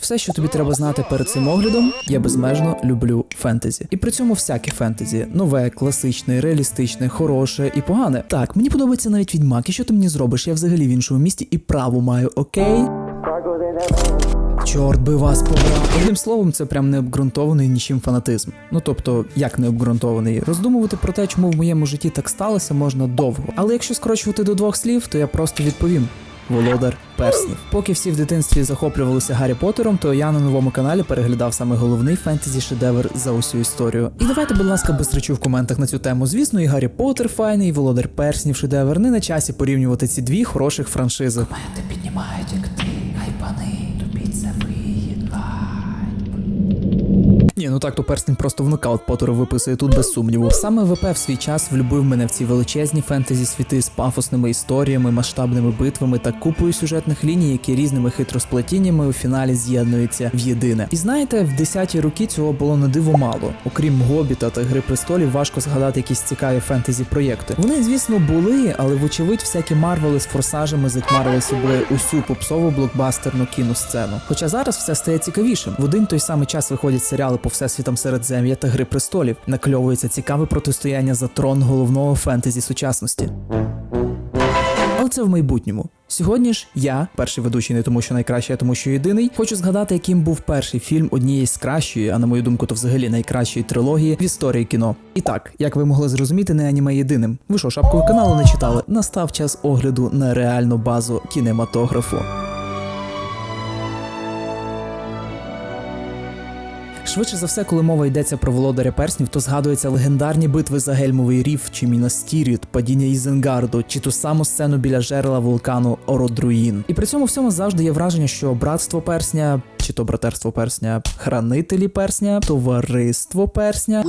Все, що тобі треба знати перед цим оглядом, я безмежно люблю фентезі. І при цьому всяке фентезі: нове, класичне, реалістичне, хороше і погане. Так, мені подобається навіть відьмак, і що ти мені зробиш? Я взагалі в іншому місті і право маю, окей? Чорт би вас побрав. Одним словом, це прям не обґрунтований нічим фанатизм. Ну тобто, як не обґрунтований. Роздумувати про те, чому в моєму житті так сталося, можна довго. Але якщо скорочувати до двох слів, то я просто відповім. Володар перснів. Поки всі в дитинстві захоплювалися Гаррі Поттером, то я на новому каналі переглядав саме головний фентезі шедевр за усю історію. І давайте, будь ласка, без речу в коментах на цю тему. Звісно, і Гаррі Поттер файний, і Володар перснів шедевр. Не на часі порівнювати ці дві хороших франшизи. Коменти піднімають, як Ні, ну так то перстень просто в нокаут Поттеру виписує тут без сумніву. Саме ВП в свій час влюбив мене в ці величезні фентезі світи з пафосними історіями, масштабними битвами та купою сюжетних ліній, які різними хитросплетіннями у фіналі з'єднуються в єдине. І знаєте, в 10-ті роки цього було на диво мало. Окрім Гобіта та Гри престолів, важко згадати якісь цікаві фентезі проєкти. Вони, звісно, були, але вочевидь, всякі марвели з форсажами затьмарили собою усю попсову блокбастерну кіносцену. Хоча зараз все стає цікавішим. В один той самий час виходять серіали по всесвітам Середзем'я та Гри престолів. Накльовується цікаве протистояння за трон головного фентезі сучасності. Але це в майбутньому. Сьогодні ж я, перший ведучий, не тому, що найкращий, а тому, що єдиний, хочу згадати, яким був перший фільм однієї з кращої, а на мою думку, то взагалі найкращої трилогії в історії кіно. І так, як ви могли зрозуміти, не аніме єдиним. Ви що, шапку каналу не читали? Настав час огляду на реальну базу кінематографу. Швидше за все, коли мова йдеться про володаря перснів, то згадуються легендарні битви за Гельмовий рів чи Мінастіріт, падіння Ізенгарду, чи ту саму сцену біля жерела вулкану Ородруїн. І при цьому всьому завжди є враження, що братство персня, чи то братерство персня, хранителі персня, товариство персня.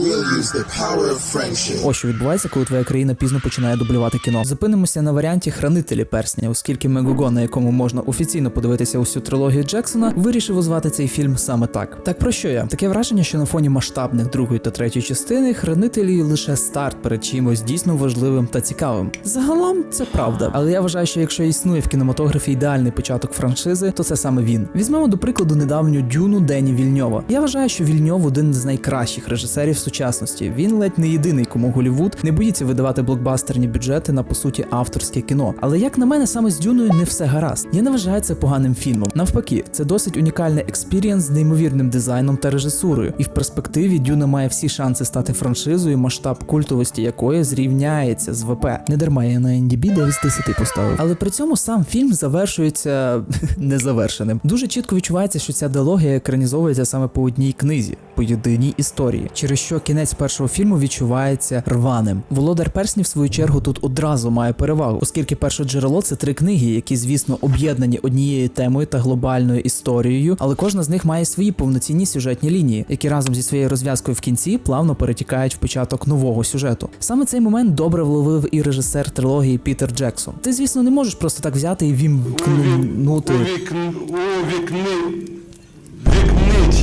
Ось що відбувається, коли твоя країна пізно починає дублювати кіно. Зупинимося на варіанті хранителі персня, оскільки Мегого, на якому можна офіційно подивитися усю трилогію Джексона, вирішив озвати цей фільм саме так. Так про що я? Таке враження, що на фоні масштабних другої та третьої частини хранителі лише старт перед чимось дійсно важливим та цікавим. Загалом це правда, але я вважаю, що якщо існує в кінематографі ідеальний початок франшизи, то це саме він. Візьмемо до прикладу недавню дюну Дені Вільньова. Я вважаю, що Вільньов один з найкращих режисерів сучасності. Він ледь не єдиний, кому Голівуд не боїться видавати блокбастерні бюджети на по суті авторське кіно. Але як на мене, саме з дюною не все гаразд. Я не вважаю це поганим фільмом. Навпаки, це досить унікальний експірієнс з неймовірним дизайном та режисурою. І в перспективі Дюна має всі шанси стати франшизою, масштаб культовості якої зрівняється з ВП. Не дарма я на NDB 9 з 10 поставив. Але при цьому сам фільм завершується незавершеним. Дуже чітко відчувається, що ця дилогія екранізовується саме по одній книзі, по єдиній історії, через що кінець першого фільму відчувається рваним. Володар перснів, в свою чергу, тут одразу має перевагу, оскільки перше джерело це три книги, які, звісно, об'єднані однією темою та глобальною історією, але кожна з них має свої повноцінні сюжетні лінії, які разом зі своєю розв'язкою в кінці плавно перетікають в початок нового сюжету. Саме цей момент добре вловив і режисер трилогії Пітер Джексон. Ти, звісно, не можеш просто так взяти і вімкнути Увікн... Увікни...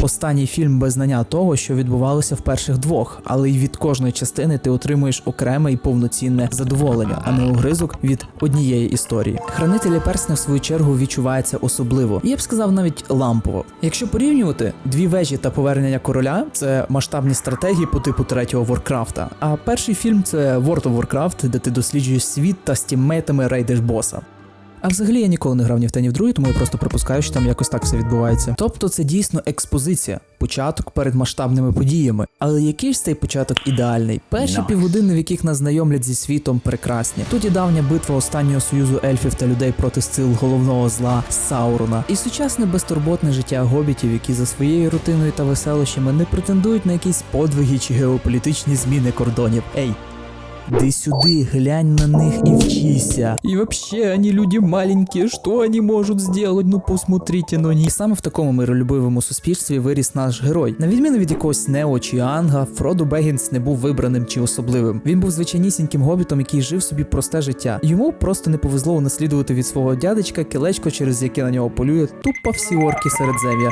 Останній фільм без знання того, що відбувалося в перших двох, але й від кожної частини ти отримуєш окреме і повноцінне задоволення, а не огризок від однієї історії. Хранителі персня в свою чергу відчувається особливо. Я б сказав навіть лампово. Якщо порівнювати дві вежі та повернення короля, це масштабні стратегії по типу третього Воркрафта. А перший фільм це World of Warcraft, де ти досліджуєш світ та з тіммейтами рейдиш боса. А взагалі я ніколи не грав ні в те, ні в другий, тому я просто припускаю, що там якось так все відбувається. Тобто це дійсно експозиція, початок перед масштабними подіями. Але який ж цей початок ідеальний? Перші Nice. півгодини, в яких нас знайомлять зі світом, прекрасні. Тут і давня битва останнього союзу ельфів та людей проти сил головного зла Саурона, і сучасне безтурботне життя гобітів, які за своєю рутиною та веселощами не претендують на якісь подвиги чи геополітичні зміни кордонів. Ей, Ды сюди, глянь на них и вчися. И вообще, они люди маленькие, что они можуть сделать? Ну посмотрите на них. І саме в такому миролюбивому суспільстві виріс наш герой. На відміну від якогось Нео чи Анга, Фродо Бегінс не був вибраним чи особливим. Він був звичайнісіньким гобітом, який жив собі просте життя. Йому просто не повезло унаслідувати від свого дядечка кілечко, через яке на нього полює тупо всі орки середзем'я.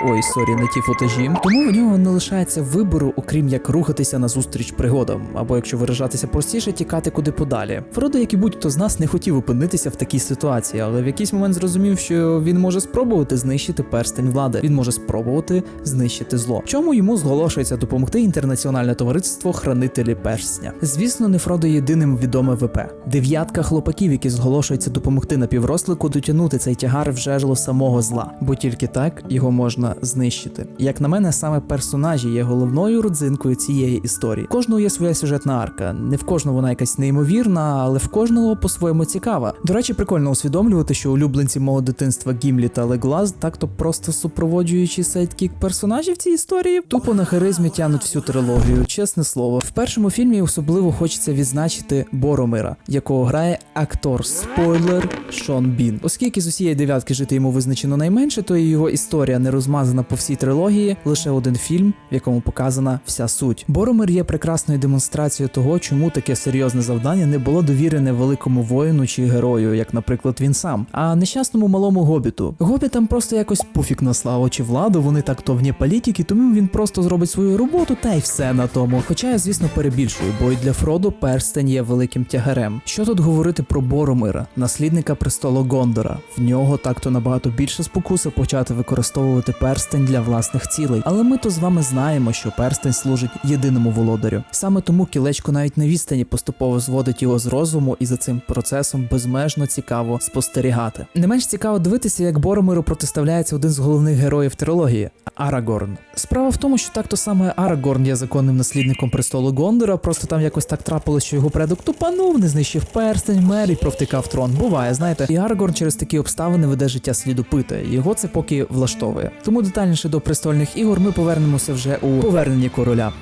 Ой, сорі, не ті футажі. Тому в нього не лишається вибору, окрім як рухатися назустріч пригодам, або якщо виражатися простіше, тікати куди подалі. Фродо, як і будь-хто з нас, не хотів опинитися в такій ситуації, але в якийсь момент зрозумів, що він може спробувати знищити перстень влади. Він може спробувати знищити зло. Чому йому зголошується допомогти інтернаціональне товариство Хранителі Персня. Звісно, не Фродо єдиним відоме ВП. Дев'ятка хлопаків, які зголошуються допомогти напіврослику дотягнути цей тягар в жезло самого зла, бо тільки так його можна знищити. Як на мене, саме персонажі є головною родзинкою цієї історії. Кожного є своя сюжетна арка. Не в кожного вона якась неймовірна, але в кожного по-своєму цікава. До речі, прикольно усвідомлювати, що улюбленці мого дитинства Гімлі та Леглас так-то просто супроводжуючі сайдкік персонажів цій історії тупо на харизмі тянуть всю трилогію. Чесне слово, в першому фільмі особливо хочеться відзначити Боромира, якого грає актор спойлер Шон Бін. Оскільки з усієї дев'ятки жити йому визначено найменше, то і його історія не розмазана по всій трилогії. Лише один фільм, в якому показана вся суть. Боромир є прекрасною демонстрацією того, чому таке серйозне завдання не було довірене великому воїну чи герою, як, наприклад, він сам, а нещасному малому гобіту. Гобітам просто якось пуфік на славу чи владу. Вони так то вні політики, тому він просто зробить свою роботу та й все на тому. Хоча я, звісно, перебільшую, бо й для Фродо перстень є великим тягарем. Що тут говорити про Боромира, наслідника престолу Гондора? В нього так-то набагато більше спокуси почати використовувати перстень для власних цілей. Але ми то з вами знаємо, що перстень служить єдиному володарю. Саме тому кілечко навіть на відстані поступово зводить його з розуму, і за цим процесом безмежно цікаво спостерігати. Не менш цікаво дивитися, як Боромиру протиставляється один з головних героїв трилогії Арагорн. Справа в тому, що так то саме Арагорн є законним наслідником престолу Гондора, просто там якось так трапилось, що його предок тупанув, не знищив перстень, мер і провтикав трон. Буває, знаєте, і Арагорн через такі обставини веде життя слідопита. і Його це поки влаштовує. Тому детальніше до престольних ігор ми повернемося вже у поверненні короля.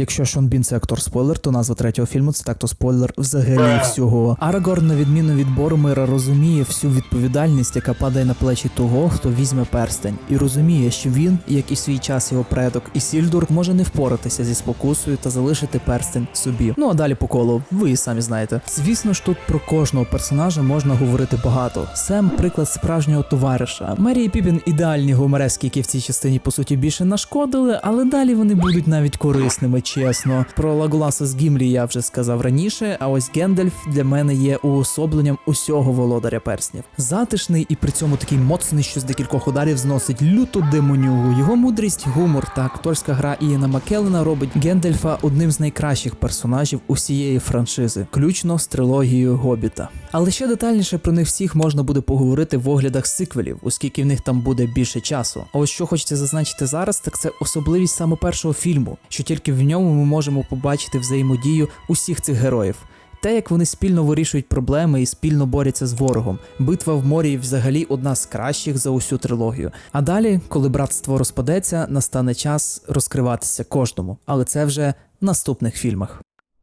Якщо Шон Бін це актор спойлер, то назва третього фільму це так то спойлер взагалі всього. Арагорн, на відміну від Боромира, розуміє всю відповідальність, яка падає на плечі того, хто візьме перстень, і розуміє, що він, як і свій час його предок, Ісільдур, може не впоратися зі спокусою та залишити перстень собі. Ну а далі по колу, ви і самі знаєте. Звісно ж, тут про кожного персонажа можна говорити багато. Сем приклад справжнього товариша. Мері і Піпін ідеальні гуморески, які в цій частині по суті більше нашкодили, але далі вони будуть навіть корисними, чесно. Про Лагуласа з Гімлі я вже сказав раніше. А ось Гендальф для мене є уособленням усього володаря перснів. Затишний і при цьому такий моцний, що з декількох ударів зносить люту демонюгу. Його мудрість, гумор та акторська гра Ієна Маккеллена робить Гендальфа одним з найкращих персонажів усієї франшизи, включно з трилогією Гобіта. Але ще детальніше про них всіх можна буде поговорити в оглядах сиквелів, оскільки в них там буде більше часу. А ось що хочеться зазначити зараз, так це особливість саме першого фільму, що тільки в ньому ми можемо побачити взаємодію усіх цих героїв. Те, як вони спільно вирішують проблеми і спільно борються з ворогом. Битва в морі взагалі одна з кращих за усю трилогію. А далі, коли братство розпадеться, настане час розкриватися кожному, але це вже в наступних фільмах.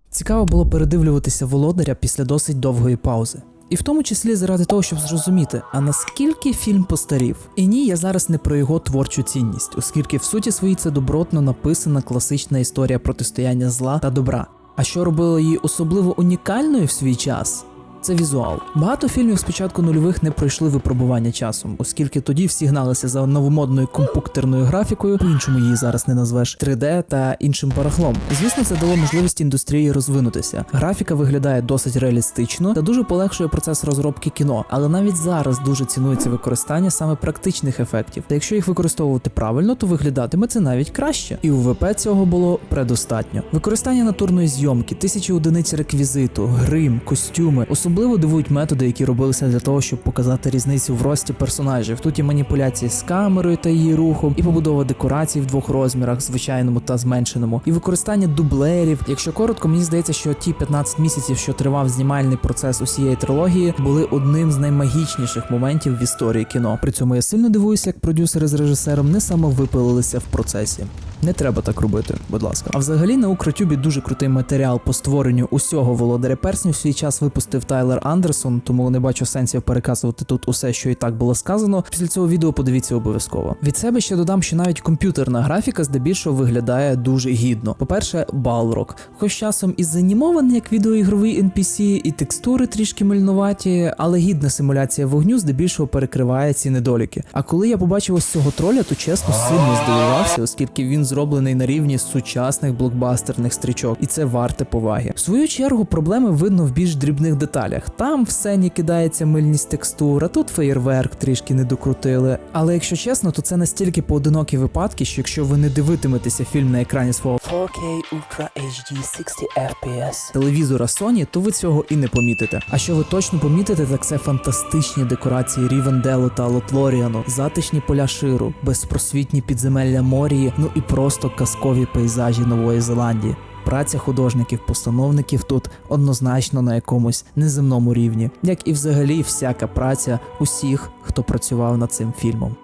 Цікаво було передивлюватися володаря після досить довгої паузи. І в тому числі заради того, щоб зрозуміти, а наскільки фільм постарів. І ні, я зараз не про його творчу цінність, оскільки в суті своїй це добротно написана класична історія протистояння зла та добра. А що робило її особливо унікальною в свій час? Це візуал. Багато фільмів з початку нульових не пройшли випробування часом, оскільки тоді всі гналися за новомодною компуктерною графікою, по-іншому її зараз не назвеш 3D та іншим барахлом. Звісно, це дало можливість індустрії розвинутися. Графіка виглядає досить реалістично та дуже полегшує процес розробки кіно, але навіть зараз дуже цінується використання саме практичних ефектів. Та якщо їх використовувати правильно, то виглядатиме це навіть краще. І у ВП цього було предостатньо. Використання натурної зйомки, тисячі одиниць реквізиту, грим, костюми. Особливо дивують методи, які робилися для того, щоб показати різницю в рості персонажів. Тут і маніпуляції з камерою та її рухом, і побудова декорацій в двох розмірах, звичайному та зменшеному, і використання дублерів. Якщо коротко, мені здається, що ті 15 місяців, що тривав знімальний процес усієї трилогії, були одним з наймагічніших моментів в історії кіно. При цьому я сильно дивуюся, як продюсери з режисером не самовипилилися в процесі. Не треба так робити, будь ласка. А взагалі на Укртюбі дуже крутий матеріал по створенню усього володаря перснів. Свій час випустив Тайлер Андерсон, тому не бачу сенсів переказувати тут усе, що і так було сказано. Після цього відео подивіться обов'язково. Від себе ще додам, що навіть комп'ютерна графіка здебільшого виглядає дуже гідно. По-перше, Балрок, хоч часом і занімований як відеоігровий NPC, і текстури трішки мильнуваті, але гідна симуляція вогню здебільшого перекриває ці недоліки. А коли я побачив ось цього троля, то чесно сильно здивувався, оскільки він зроблений на рівні сучасних блокбастерних стрічок, і це варте поваги. В свою чергу проблеми видно в більш дрібних деталях. Там в сцені кидається мильність текстур, а тут феєрверк трішки не докрутили. Але якщо чесно, то це настільки поодинокі випадки, що якщо ви не дивитиметеся фільм на екрані свого 4K Ultra HD 60 FPS. телевізора Sony, то ви цього і не помітите. А що ви точно помітите, так це фантастичні декорації Рівенделу та Лотлоріану, затишні поля ширу, безпросвітні підземелля морії, ну і просто казкові пейзажі Нової Зеландії. Праця художників-постановників тут однозначно на якомусь неземному рівні, як і взагалі всяка праця усіх, хто працював над цим фільмом.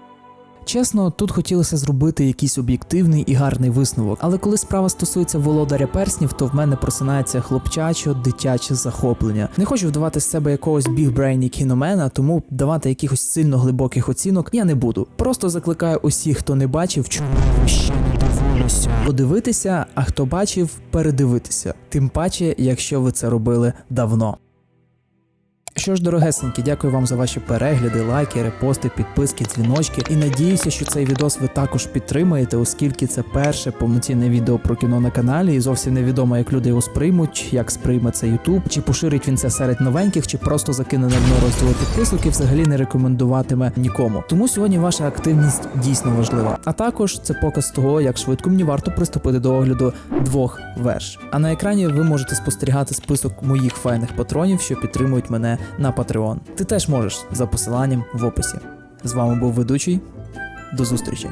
Чесно, тут хотілося зробити якийсь об'єктивний і гарний висновок, але коли справа стосується володаря перснів, то в мене просинається хлопчачо дитяче захоплення. Не хочу вдавати з себе якогось бігбрейні кіномена, тому давати якихось сильно глибоких оцінок я не буду. Просто закликаю усіх, хто не бачив, чому ще не подивитися, а хто бачив, передивитися. Тим паче, якщо ви це робили давно. Що ж, дорогесенькі, дякую вам за ваші перегляди, лайки, репости, підписки, дзвіночки. І надіюся, що цей відос ви також підтримаєте, оскільки це перше повноцінне відео про кіно на каналі, і зовсім невідомо, як люди його сприймуть, як сприйме це YouTube, чи поширить він це серед новеньких, чи просто закине на дно розділу підписок і взагалі не рекомендуватиме нікому. Тому сьогодні ваша активність дійсно важлива. А також це показ того, як швидко мені варто приступити до огляду двох верш. А на екрані ви можете спостерігати список моїх файних патронів, що підтримують мене на Patreon. Ти теж можеш за посиланням в описі. З вами був ведучий. До зустрічі!